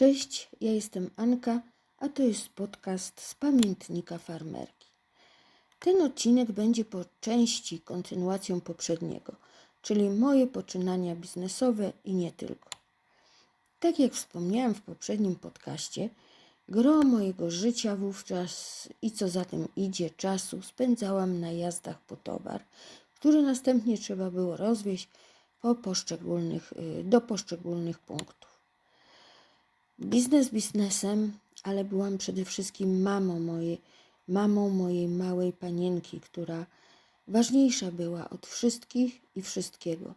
Cześć, ja jestem Anka, a to jest podcast z pamiętnika farmerki. Ten odcinek będzie po części kontynuacją poprzedniego, czyli moje poczynania biznesowe i nie tylko. Tak jak wspomniałam w poprzednim podcaście, gro mojego życia wówczas i co za tym idzie czasu spędzałam na jazdach po towar, który następnie trzeba było rozwieźć po poszczególnych, y, do poszczególnych punktów. Biznes biznesem, ale byłam przede wszystkim mamą mojej, mamą mojej małej panienki, która ważniejsza była od wszystkich i wszystkiego.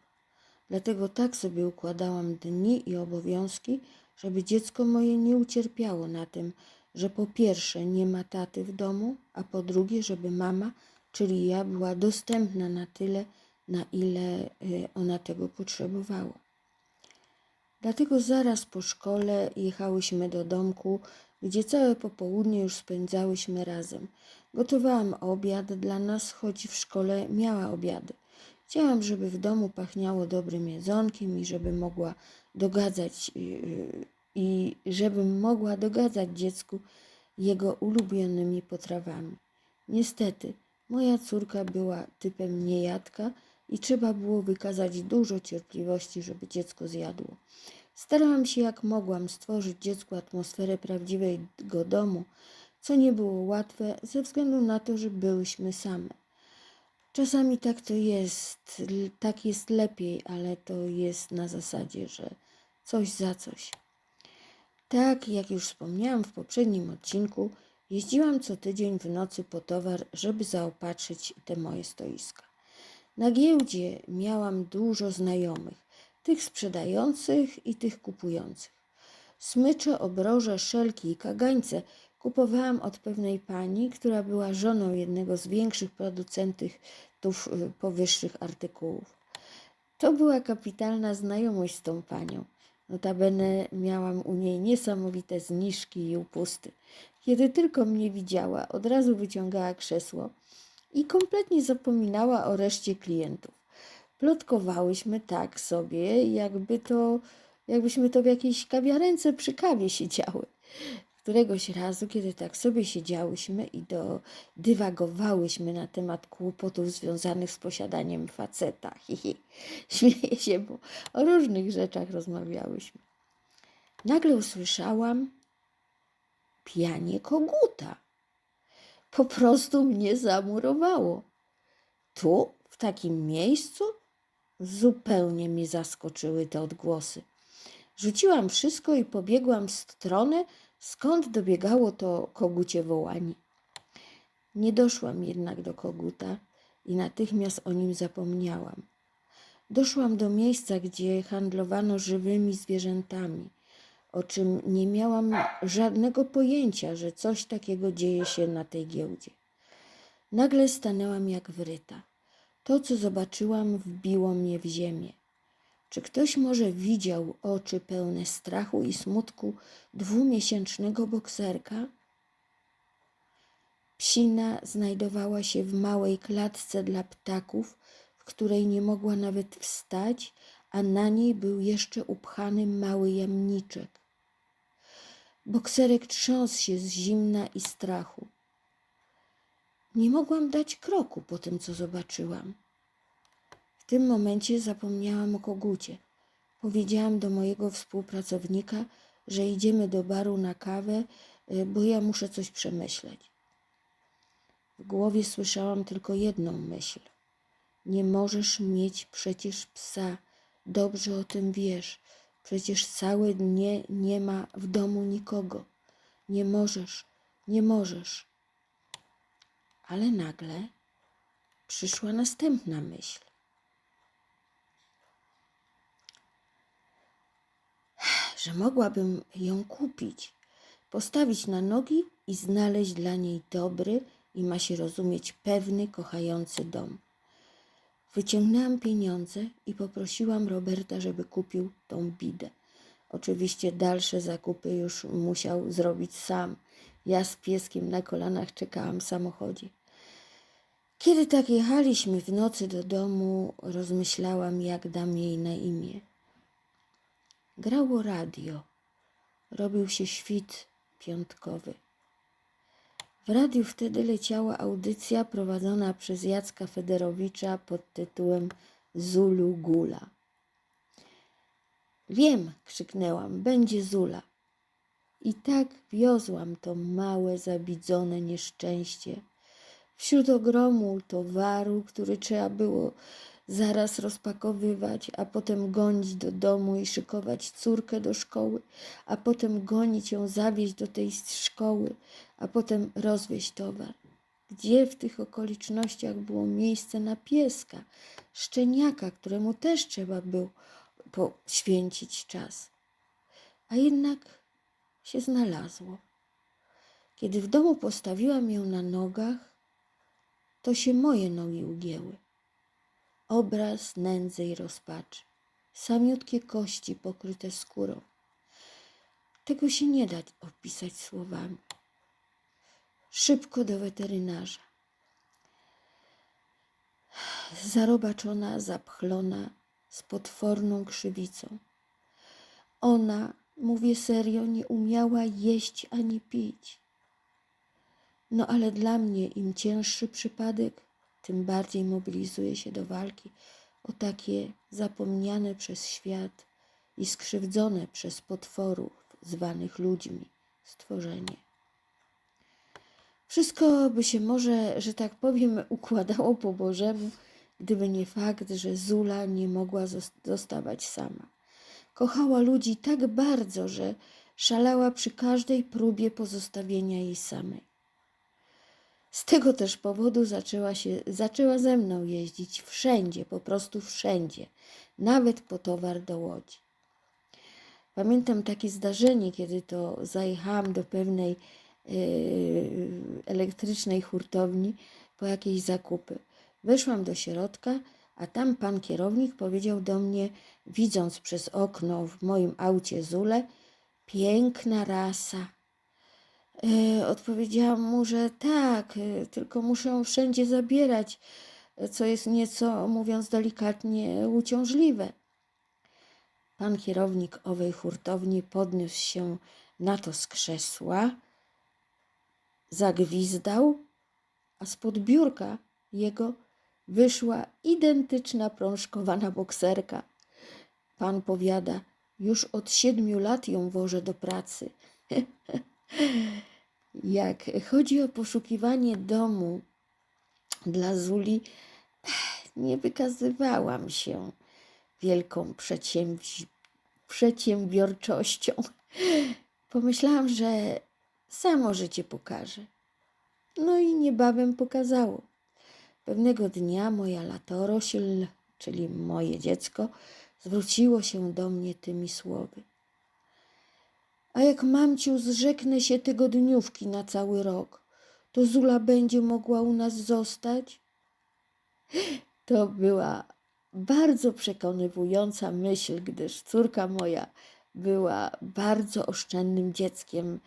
Dlatego tak sobie układałam dni i obowiązki, żeby dziecko moje nie ucierpiało na tym, że po pierwsze nie ma taty w domu, a po drugie, żeby mama, czyli ja, była dostępna na tyle, na ile y, ona tego potrzebowała. Dlatego zaraz po szkole jechałyśmy do domku, gdzie całe popołudnie już spędzałyśmy razem. Gotowałam obiad dla nas, choć w szkole miała obiady. Chciałam, żeby w domu pachniało dobrym jedzonkiem i żeby mogła dogadzać yy, i żebym mogła dogadzać dziecku jego ulubionymi potrawami. Niestety, moja córka była typem niejadka i trzeba było wykazać dużo cierpliwości, żeby dziecko zjadło. Starałam się jak mogłam stworzyć dziecku atmosferę prawdziwego domu, co nie było łatwe ze względu na to, że byłyśmy same. Czasami tak to jest, tak jest lepiej, ale to jest na zasadzie, że coś za coś. Tak, jak już wspomniałam w poprzednim odcinku, jeździłam co tydzień w nocy po towar, żeby zaopatrzyć te moje stoiska. Na giełdzie miałam dużo znajomych, tych sprzedających i tych kupujących. Smycze, obroże, szelki i kagańce kupowałam od pewnej pani, która była żoną jednego z większych producentów y, powyższych artykułów. To była kapitalna znajomość z tą panią. Notabene miałam u niej niesamowite zniżki i upusty. Kiedy tylko mnie widziała, od razu wyciągała krzesło i kompletnie zapominała o reszcie klientów. Plotkowałyśmy tak sobie, jakby to, jakbyśmy to w jakiejś kawiarence przy kawie siedziały. Któregoś razu, kiedy tak sobie siedziałyśmy i dywagowałyśmy na temat kłopotów związanych z posiadaniem faceta. Hihi. Śmieję się, bo o różnych rzeczach rozmawiałyśmy. Nagle usłyszałam pianie koguta. Po prostu mnie zamurowało. Tu, w takim miejscu? Zupełnie mnie zaskoczyły te odgłosy. Rzuciłam wszystko i pobiegłam w stronę, skąd dobiegało to kogucie wołanie. Nie doszłam jednak do koguta i natychmiast o nim zapomniałam. Doszłam do miejsca, gdzie handlowano żywymi zwierzętami, o czym nie miałam żadnego pojęcia, że coś takiego dzieje się na tej giełdzie. Nagle stanęłam jak wryta. To, co zobaczyłam, wbiło mnie w ziemię. Czy ktoś może widział oczy pełne strachu i smutku dwumiesięcznego bokserka? Psina znajdowała się w małej klatce dla ptaków, w której nie mogła nawet wstać, a na niej był jeszcze upchany mały jamniczek. Bokserek trząsł się z zimna i strachu. Nie mogłam dać kroku po tym, co zobaczyłam. W tym momencie zapomniałam o kogucie. Powiedziałam do mojego współpracownika, że idziemy do baru na kawę, y, bo ja muszę coś przemyśleć. W głowie słyszałam tylko jedną myśl. Nie możesz mieć przecież psa. Dobrze o tym wiesz. Przecież całe dnie nie ma w domu nikogo. Nie możesz, nie możesz. Ale nagle przyszła następna myśl. Że mogłabym ją kupić, postawić na nogi i znaleźć dla niej dobry i ma się rozumieć pewny, kochający dom. Wyciągnęłam pieniądze i poprosiłam Roberta, żeby kupił tą bidę. Oczywiście dalsze zakupy już musiał zrobić sam. Ja z pieskiem na kolanach czekałam w samochodzie. Kiedy tak jechaliśmy w nocy do domu, rozmyślałam, jak dam jej na imię. Grało radio. robił się świt piątkowy. W radiu wtedy leciała audycja prowadzona przez Jacka Federowicza pod tytułem Zulu Gula. Wiem, krzyknęłam, będzie Zula. I tak wiozłam to małe, zabidzone nieszczęście wśród ogromu towaru, który trzeba było zaraz rozpakowywać, a potem gonić do domu i szykować córkę do szkoły, a potem gonić ją, zawieźć do tej szkoły, a potem rozwieźć towar. Gdzie w tych okolicznościach było miejsce na pieska, szczeniaka, któremu też trzeba było poświęcić czas? A jednak się znalazło. Kiedy w domu postawiłam ją na nogach, to się moje nogi ugięły. Obraz nędzy i rozpaczy, samiutkie kości pokryte skórą. Tego się nie da opisać słowami. Szybko do weterynarza. Zarobaczona, zapchlona, z potworną krzywicą. Ona, mówię serio, nie umiała jeść ani pić. No ale dla mnie im cięższy przypadek, tym bardziej mobilizuje się do walki o takie zapomniane przez świat i skrzywdzone przez potworów zwanych ludźmi stworzenie. Wszystko by się może, że tak powiem, układało po Bożemu, gdyby nie fakt, że Zula nie mogła zostawać sama. Kochała ludzi tak bardzo, że szalała przy każdej próbie pozostawienia jej samej. Z tego też powodu zaczęła, się, zaczęła ze mną jeździć wszędzie, po prostu wszędzie, nawet po towar do łodzi. Pamiętam takie zdarzenie, kiedy to zajechałam do pewnej yy, elektrycznej hurtowni po jakieś zakupy. Weszłam do środka, a tam pan kierownik powiedział do mnie, widząc przez okno w moim aucie Zule, piękna rasa. E, odpowiedziałam mu, że tak, e, tylko muszę wszędzie zabierać, co jest nieco, mówiąc delikatnie, uciążliwe. Pan kierownik owej hurtowni podniósł się na to z krzesła, zagwizdał, a spod biurka jego wyszła identyczna prążkowana bokserka. Pan powiada, już od siedmiu lat ją wożę do pracy. Jak chodzi o poszukiwanie domu dla Zuli, nie wykazywałam się wielką przedsięwzi- przedsiębiorczością. Pomyślałam, że samo życie pokaże. No i niebawem pokazało. Pewnego dnia moja latorośl, czyli moje dziecko, zwróciło się do mnie tymi słowy. A jak mamciu zrzeknę się tygodniówki na cały rok, to Zula będzie mogła u nas zostać? To była bardzo przekonywująca myśl, gdyż córka moja była bardzo oszczędnym dzieckiem,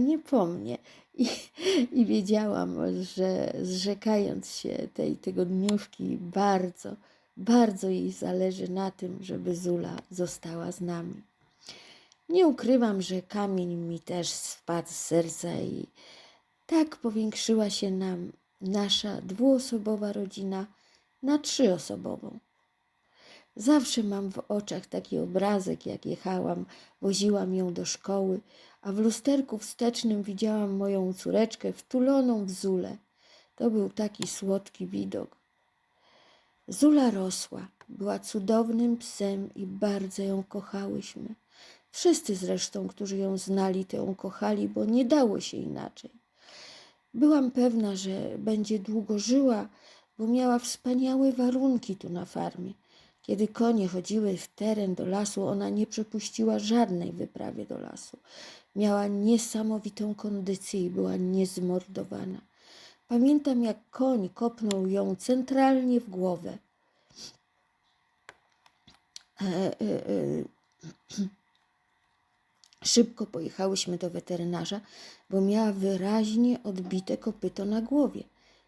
nie po mnie. I, I wiedziałam, że zrzekając się tej tygodniówki, bardzo, bardzo jej zależy na tym, żeby Zula została z nami. Nie ukrywam, że kamień mi też spadł z serca i tak powiększyła się nam nasza dwuosobowa rodzina na trzyosobową. Zawsze mam w oczach taki obrazek, jak jechałam, woziłam ją do szkoły, a w lusterku wstecznym widziałam moją córeczkę wtuloną w Zulę. To był taki słodki widok. Zula rosła, była cudownym psem i bardzo ją kochałyśmy. Wszyscy zresztą, którzy ją znali, to ją kochali, bo nie dało się inaczej. Byłam pewna, że będzie długo żyła, bo miała wspaniałe warunki tu na farmie. Kiedy konie chodziły w teren do lasu, ona nie przepuściła żadnej wyprawy do lasu. Miała niesamowitą kondycję i była niezmordowana. Pamiętam, jak koń kopnął ją centralnie w głowę. E, e, e. Szybko pojechałyśmy do weterynarza, bo miała wyraźnie odbite kopyto na głowie.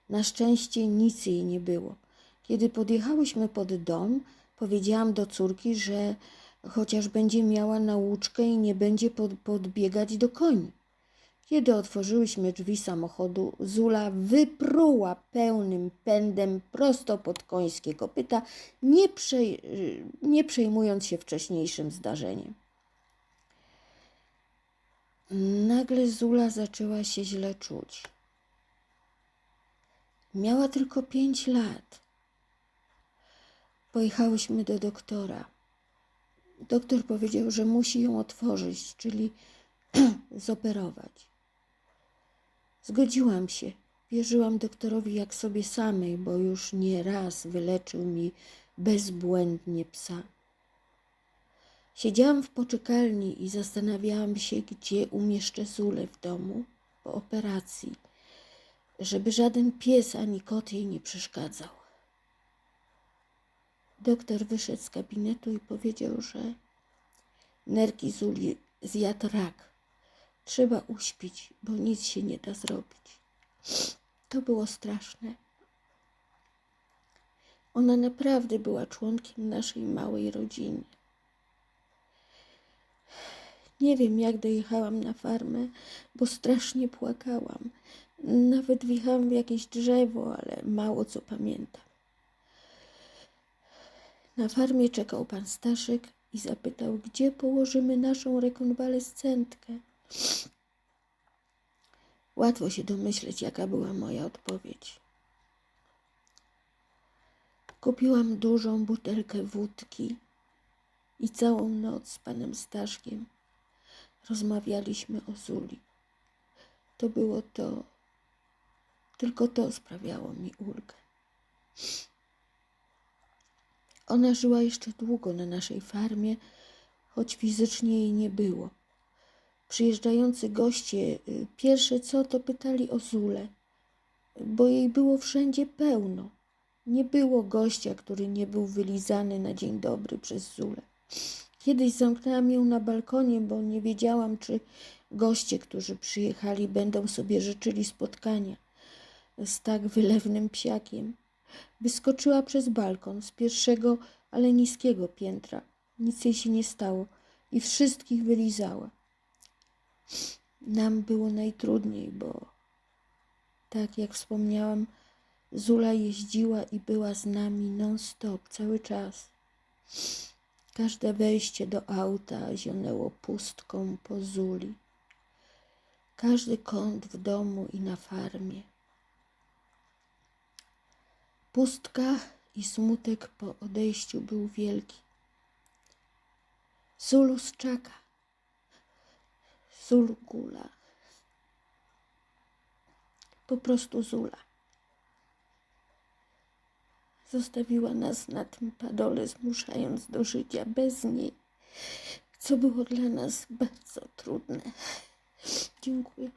Na szczęście nic jej nie było. Kiedy podjechałyśmy pod dom, powiedziałam do córki, że chociaż będzie miała nauczkę i nie będzie pod, podbiegać do koni. Kiedy otworzyłyśmy drzwi samochodu, Zula wypruła pełnym pędem prosto pod końskie kopyta, nie, nie przejmując się wcześniejszym zdarzeniem. Nagle Zula zaczęła się źle czuć. Miała tylko pięć lat. Pojechałyśmy do doktora. Doktor powiedział, że musi ją otworzyć, czyli zoperować. Zgodziłam się. Wierzyłam doktorowi jak sobie samej, bo już nie raz wyleczył mi bezbłędnie psa. Siedziałam w poczekalni i zastanawiałam się, gdzie umieszczę Zulę w domu po operacji, żeby żaden pies ani kot jej nie przeszkadzał. Doktor wyszedł z gabinetu i powiedział, że nerki Zuli zjadł rak. Trzeba uśpić, bo nic się nie da zrobić. To było straszne. Ona naprawdę była członkiem naszej małej rodziny. Nie wiem, jak dojechałam na farmę, bo strasznie płakałam. Nawet wjechałam w jakieś drzewo, ale mało co pamiętam. Na farmie czekał pan Staszek i zapytał, gdzie położymy naszą rekonwalescentkę. Łatwo się domyśleć, jaka była moja odpowiedź. Kupiłam dużą butelkę wódki i całą noc z panem Staszkiem rozmawialiśmy o Zuli. To było to, tylko to sprawiało mi ulgę. Ona żyła jeszcze długo na naszej farmie, choć fizycznie jej nie było. Przyjeżdżający goście y, pierwsze co to pytali o Zulę, bo jej było wszędzie pełno. Nie było gościa, który nie był wylizany na dzień dobry przez Zulę. Kiedyś zamknęłam ją na balkonie, bo nie wiedziałam, czy goście, którzy przyjechali, będą sobie życzyli spotkania z tak wylewnym psiakiem. Wyskoczyła przez balkon z pierwszego, ale niskiego piętra. Nic jej się nie stało i wszystkich wylizała. Nam było najtrudniej, bo tak jak wspomniałam, Zula jeździła i była z nami non-stop, cały czas. Każde wejście do auta zionęło pustką po Zuli. Każdy kąt w domu i na farmie. Pustka i smutek po odejściu był wielki. Zulu szczaka. Zulu gula. Po prostu Zula. Zostawiła nas na tym padole, zmuszając do życia bez niej, co było dla nas bardzo trudne. Dziękuję.